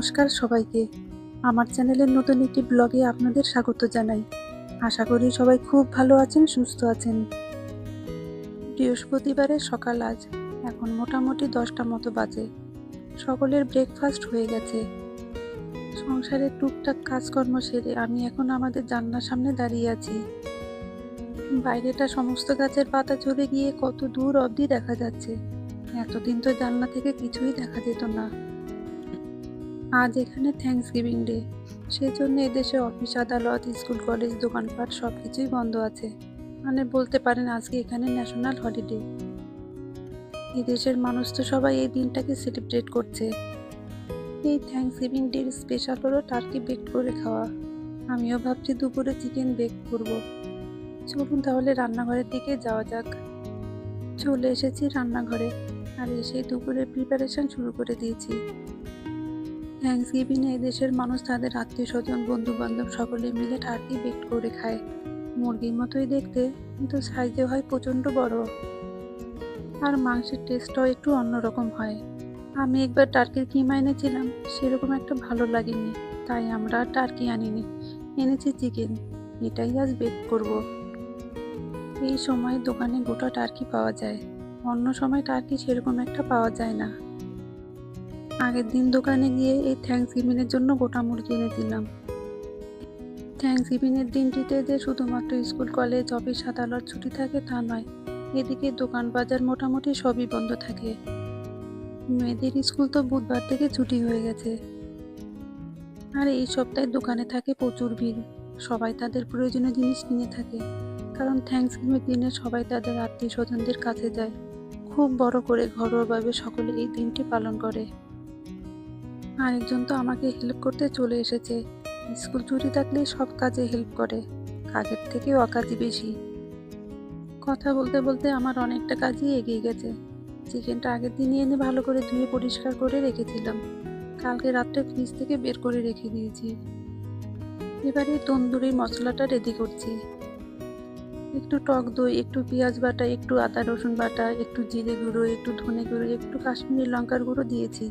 নমস্কার সবাইকে। আমার চ্যানেলের নতুন একটি ব্লগে আপনাদের স্বাগত জানাই। আশা করি সবাই খুব ভালো আছেন, সুস্থ আছেন। বৃহস্পতিবারের সকাল আজ, এখন মোটামুটি দশটা মতো বাজে। সকলের ব্রেকফাস্ট হয়ে গেছে। সংসারের টুকটাক কাজকর্ম সেরে আমি এখন আমাদের জানলার সামনে দাঁড়িয়ে আছি। বাইরেটা সমস্ত গাছের পাতা ঝরে গিয়ে কত দূর অবধি দেখা যাচ্ছে। এতদিন তো জানলা থেকে কিছুই দেখা যেত না। আজ এখানে থ্যাঙ্কস গিভিং ডে সেজন্য এদেশে অফিস আদালত স্কুল কলেজ দোকানপাট সব কিছুই বন্ধ আছে। মানে বলতে পারেন আজকে এখানে ন্যাশনাল হলিডে এদেশের মানুষ তো সবাই এই দিনটাকে সেলিব্রেট করছে। এই থ্যাঙ্কস গিভিং ডের স্পেশাল হলো টার্কি বেক করে খাওয়া। আমিও ভাবছি দুপুরে চিকেন বেক করব। চলুন তাহলে রান্নাঘরের দিকে যাওয়া যাক। চলে এসেছি রান্নাঘরে। আর এসে দুপুরের প্রিপারেশন শুরু করে দিয়েছি। থ্যাংকস এই দেশের মানুষ তাদের আত্মীয় স্বজন বন্ধু বান্ধব সকলে মিলে টার্কি বেক করে খায়। মুরগির মতোই দেখতে, কিন্তু সাইজে হয় প্রচণ্ড বড়। আর মাংসের টেস্টটাও একটু অন্যরকম হয়। আমি একবার টার্কির কিমা এনেছিলাম, সেরকম একটা ভালো লাগেনি। তাই আমরা টার্কি আনিনি। এনেছি চিকেন এটাই আজ বেক করব। এই সময় দোকানে গোটা টার্কি পাওয়া যায়। অন্য সময় টার্কি সেরকম একটা পাওয়া যায় না। আগের দিন দোকানে গিয়ে এই থ্যাংকস গিভিংয়ের জন্য গোটা মুরগি এনেছিলাম থ্যাংকস গিভিংয়ের দিনটিতে যে শুধুমাত্র স্কুল, কলেজ, অফিস, আদালত ছুটি থাকে তা নয়, এদিকে দোকান বাজার মোটামুটি সবই বন্ধ থাকে। মেয়েদের স্কুল তো বুধবার থেকে ছুটি হয়ে গেছে। আর এই সপ্তাহে দোকানে থাকে প্রচুর ভিড়, সবাই তাদের প্রয়োজনীয় জিনিস কিনে থাকে, কারণ থ্যাংকস গিভিংয়ের দিনে সবাই তাদের আত্মীয় স্বজনদের কাছে যায়। খুব বড় করে ঘরোয়াভাবে সকলে এই দিনটি পালন করে। আরেকজন তো আমাকে হেল্প করতে চলে এসেছে। স্কুল ছুটি থাকলে সব কাজে হেল্প করে। কাজের থেকে অকাজই বেশি। কথা বলতে বলতে আমার অনেকটা কাজই এগিয়ে গেছে। চিকেনটা আগের দিনই এনে ভালো করে ধুয়ে পরিষ্কার করে রেখেছিলাম। কালকে রাত্রে ফ্রিজ থেকে বের করে রেখে দিয়েছি। এবারে তন্দুরি মশলাটা রেডি করছি। একটু টক দই, একটু পেঁয়াজ বাটা, একটু আদা রসুন বাটা, একটু জিরে গুঁড়ো, একটু ধনে গুঁড়ো, একটু কাশ্মীরি লঙ্কার গুঁড়ো দিয়েছি।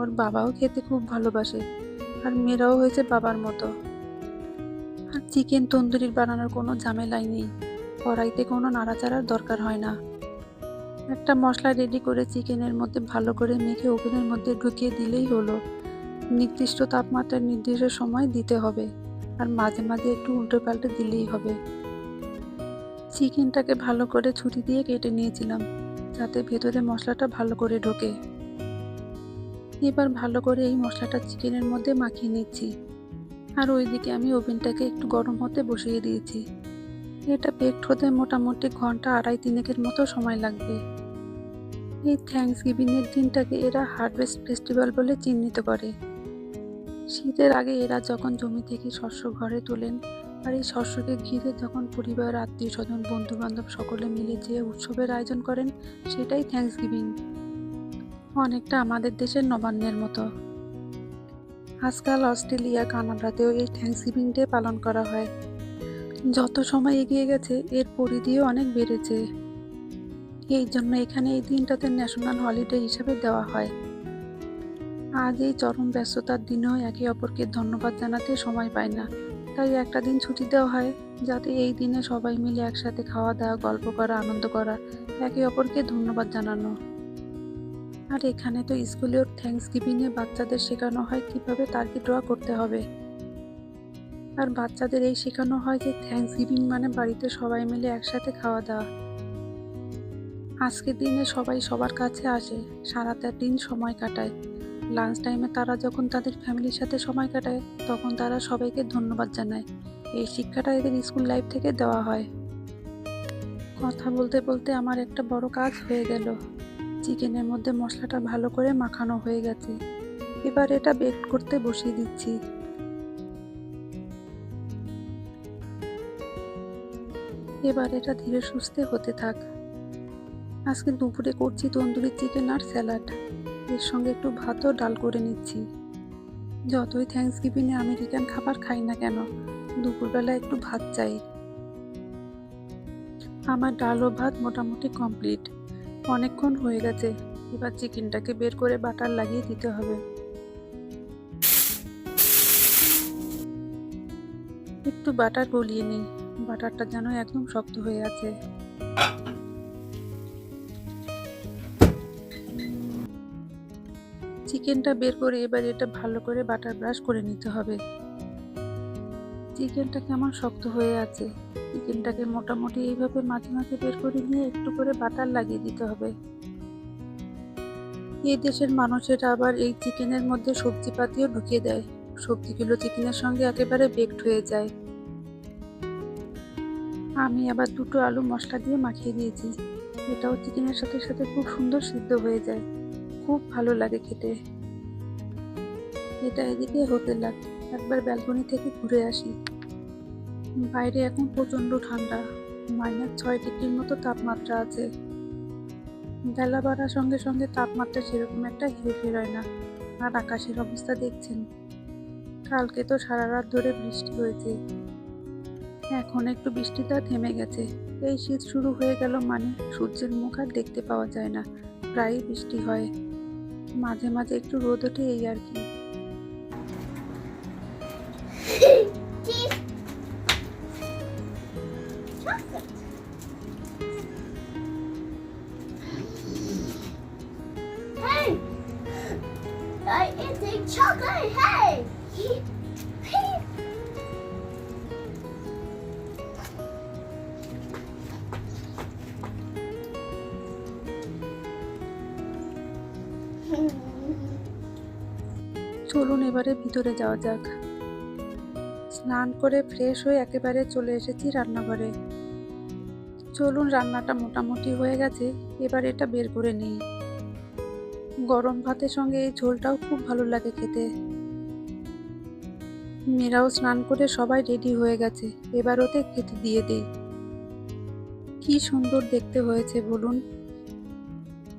ওর বাবাও খেতে খুব ভালোবাসে, আর মেয়েরাও হয়েছে বাবার মতো। আর চিকেন তন্দুরির বানানোর কোনো ঝামেলাই নেই, কড়াইতে কোনো নাড়াচাড়ার দরকার হয় না। একটা মশলা রেডি করে চিকেনের মধ্যে ভালো করে মেখে ওভেনের মধ্যে ঢুকিয়ে দিলেই হলো। নির্দিষ্ট তাপমাত্রার নির্দিষ্ট সময় দিতে হবে, আর মাঝে মাঝে একটু উল্টো পাল্টে দিলেই হবে। চিকেনটাকে ভালো করে ছুরি দিয়ে কেটে নিয়েছিলাম, যাতে ভেতরে মশলাটা ভালো করে ঢোকে। এবার ভালো করে এই মশলাটা চিকেনের মধ্যে মাখিয়ে নিচ্ছি। আর ওইদিকে আমি ওভেনটাকে একটু গরম হতে বসিয়ে দিয়েছি। এটা বেকড হতে মোটামুটি ঘণ্টা আড়াই তিনেকের মতো সময় লাগবে। এই থ্যাংকস গিভিংয়ের দিনটাকে এরা হারভেস্ট ফেস্টিভ্যাল বলে চিহ্নিত করে। শীতের আগে এরা যখন জমি থেকে শস্য ঘরে তোলেন, আর এই শস্যকে ঘিরে যখন পরিবার আত্মীয় স্বজন বন্ধু বান্ধব সকলে মিলে যে উৎসবের আয়োজন করেন, সেটাই থ্যাংকস গিভিং অনেকটা আমাদের দেশের নবান্নের মতো। আজকাল অস্ট্রেলিয়া, কানাডাতেও এই থ্যাংকস গিভিং ডে পালন করা হয়। যত সময় এগিয়ে গেছে, এর পরিধিও অনেক বেড়েছে। এই জন্য এখানে এই দিনটাতে ন্যাশনাল হলিডে হিসাবে দেওয়া হয়। আজ এই চরম ব্যস্ততার দিনেও একে অপরকে ধন্যবাদ জানাতে সময় পায় না। তাই একটা দিন ছুটি দেওয়া হয়, যাতে এই দিনে সবাই মিলে একসাথে খাওয়া দাওয়া গল্প করা, আনন্দ করা, একে অপরকে ধন্যবাদ জানানো। আর এখানে তো স্কুলেও থ্যাংকস গিভিংয়ে বাচ্চাদের শেখানো হয় কীভাবে টার্কি ড্র করতে হবে। আর বাচ্চাদের এই শেখানো হয় যে থ্যাংকস গিভিং মানে বাড়িতে সবাই মিলে একসাথে খাওয়া দাওয়া। আজকের দিনে সবাই সবার কাছে আসে, সারাটা দিন সময় কাটায়। লাঞ্চ টাইমে তারা যখন তাদের ফ্যামিলির সাথে সময় কাটায়, তখন তারা সবাইকে ধন্যবাদ জানায়। এই শিক্ষাটা এদের স্কুল লাইফ থেকে দেওয়া হয়। কথা বলতে বলতে আমার একটা বড় কাজ হয়ে গেল। চিকেনের মধ্যে মশলাটা ভালো করে মাখানো হয়ে গেছে। এবার এটা বেক করতে বসিয়ে দিচ্ছি। এবার এটা ধীরে সুস্থে হতে থাক। আজকে দুপুরে করছি তন্দুরি চিকেন আর স্যালাড। এর সঙ্গে একটু ভাতও ডাল করে নিচ্ছি। যতই থ্যাংকস গিভিংয়ে আমেরিকান খাবার খাই না কেন, দুপুরবেলা একটু ভাত চাই। আমার ডাল ও ভাত মোটামুটি কমপ্লিট। অনেকক্ষণ হয়ে গেছে। এবার চিকেনটাকে বের করে বাটার লাগিয়ে দিতে হবে। একটু বাটার গলিয়ে নিই। বাটারটা যেন একদম শক্ত হয়ে আছে। চিকেনটা বের করে এবার এটা ভালো করে বাটার ব্রাশ করে নিতে হবে। চিকেনটা কেমন শক্ত হয়ে আছে। চিকেনটাকে মোটামুটি এইভাবে মাঝে মাঝে বের করে নিয়ে একটু করে বাটার লাগিয়ে দিতে হবে। এই দেশের মানুষেরা আবার এই চিকেনের মধ্যে সবজি পাতিও ঢুকিয়ে দেয়। সবজিগুলো চিকেনের সঙ্গে একেবারে বেকড হয়ে যায়। আমি আবার দুটো আলু মশলা দিয়ে মাখিয়ে দিয়েছি এটাও চিকেনের সাথে সাথে খুব সুন্দর সিদ্ধ হয়ে যায়। খুব ভালো লাগে খেতে। এটা এদিকে হতে লাগ একবার ব্যালকনি থেকে ঘুরে আসি। বাইরে এখন প্রচণ্ড ঠান্ডা। মাইনাস ছয় ডিগ্রির মতো তাপমাত্রা আছে। বেলা বাড়ার সঙ্গে সঙ্গে তাপমাত্রা সেরকম একটা হেরফের হয় না। আর আকাশের অবস্থা দেখছেন। কালকে তো সারা রাত ধরে বৃষ্টি হয়েছে। এখন একটু বৃষ্টিটা থেমে গেছে। এই শীত শুরু হয়ে গেল মানে সূর্যের মুখ আর দেখতে পাওয়া যায় না। প্রায়ই বৃষ্টি হয়। মাঝে মাঝে একটু রোদ ওঠে এই আর কি। চলুন এবারে ভিতরে যাওয়া যাক। স্নান করে ফ্রেশ হয়ে একেবারে চলে এসেছি রান্নাঘরে। চলুন, রান্নাটা মোটামুটি হয়ে গেছে, এবার এটা বের করে নিই। গরম ভাতের সঙ্গে এই ঝোলটাও খুব ভালো লাগে খেতে। মেয়েরাও স্নান করে সবাই রেডি হয়ে গেছে, এবার ওতে খেতে দিয়ে দিই। কি সুন্দর দেখতে হয়েছে, বলুন।